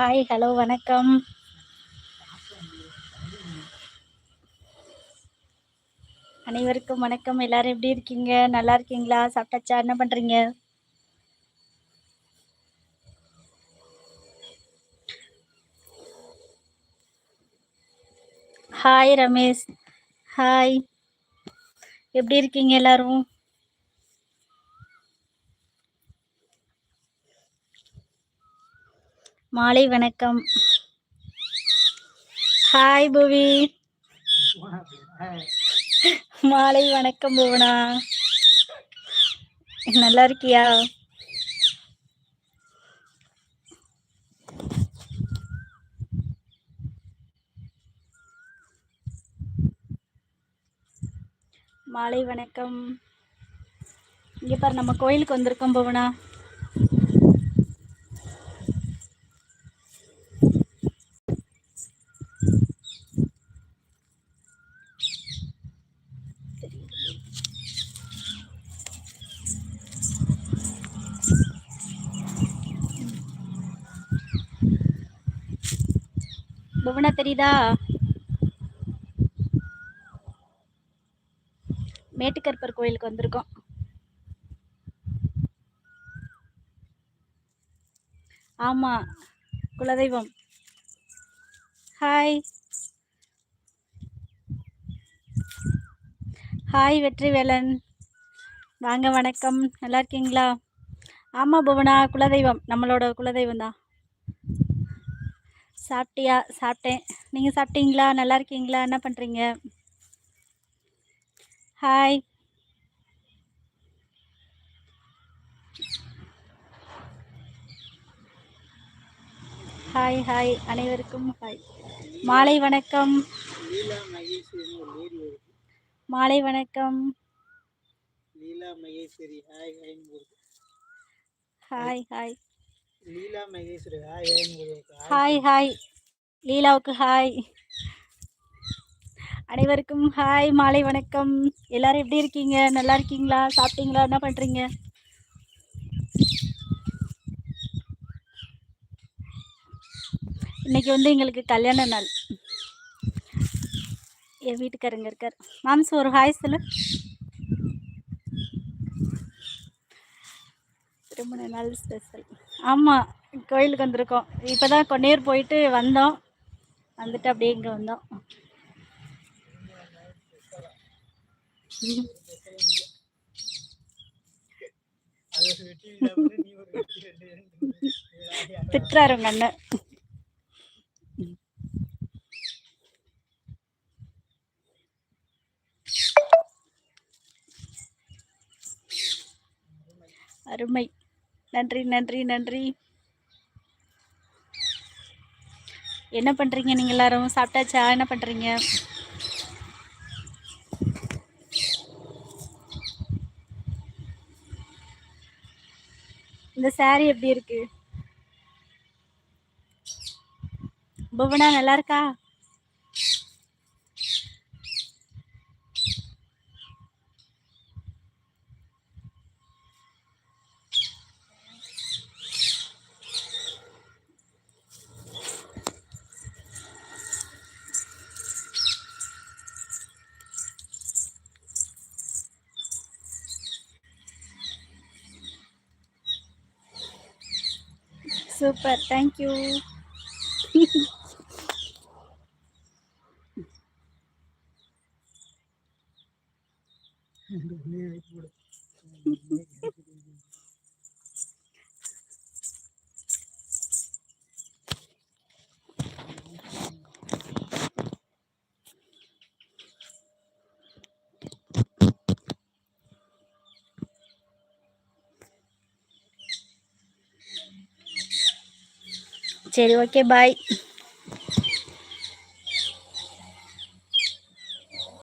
Hi hello வணக்கம். அனைவருக்கும் வணக்கம். எல்லாரும் எப்படி இருக்கீங்க? நல்லா இருக்கீங்களா? சாப்பிட்டாச்சா? என்ன பண்றீங்க? ஹாய் ரமேஷ். ஹாய் எப்படி இருக்கீங்க எல்லாரும்? மாலை வணக்கம். ஹாய் புவி. மாலை வணக்கம் புவனா. நல்லா இருக்கியா? மாலை வணக்கம். இங்க பாரு நம்ம கோயிலுக்கு வந்திருக்கோம் புவனா. புவனா தெரியுதா? மேட்டுக்கருப்பர் கோயிலுக்கு வந்திருக்கோம். ஆமா குலதெய்வம். Hi hi Vetrivelan. வாங்க வணக்கம். நல்லா இருக்கீங்களா? ஆமாம் புவனா குலதெய்வம். நம்மளோட குலதெய்வம் தான் சாப்பிட்டியா? சாப்பிட்டேன். நீங்கள் சாப்பிட்டீங்களா? நல்லா இருக்கீங்களா? என்ன பண்ணுறீங்க ஹாய் ஹாய் ஹாய் அனைவருக்கும் ஹாய் மாலை வணக்கம். மாலை வணக்கம். Hi hi Leela Maheswari hi hi hi லீலாவுக்கு hi அனைவருக்கும் ஹாய் மாலை வணக்கம். எல்லாரும் எப்படி இருக்கீங்க? நல்லா இருக்கீங்களா? சாப்பிட்டீங்களா? என்ன பண்ணுறீங்க இன்னைக்கு வந்து எங்களுக்கு கல்யாண நாள். என் வீட்டுக்காரங்க இருக்கார். மாம்ஸ் ஒரு ஹாய் சொல்லு. திருமண நாள் ஸ்பெஷல் ஆமாம் கோயிலுக்கு வந்திருக்கோம். இப்போ தான் கொன்னேர் போயிட்டு வந்தோம். வந்துட்டு அப்படியே இங்கே வந்தோம். திட்டுறாரு உங்க அண்ணன். அருமை. நன்றி நன்றி நன்றி. என்ன பண்ணுறீங்க நீங்கள் எல்லாரும் சாப்பிட்டாச்சா? என்ன பண்ணுறீங்க இந்த சாரி எப்படி இருக்கு? புவனா நல்லா இருக்கா? super. Thank you. சரி ஓகே பாய்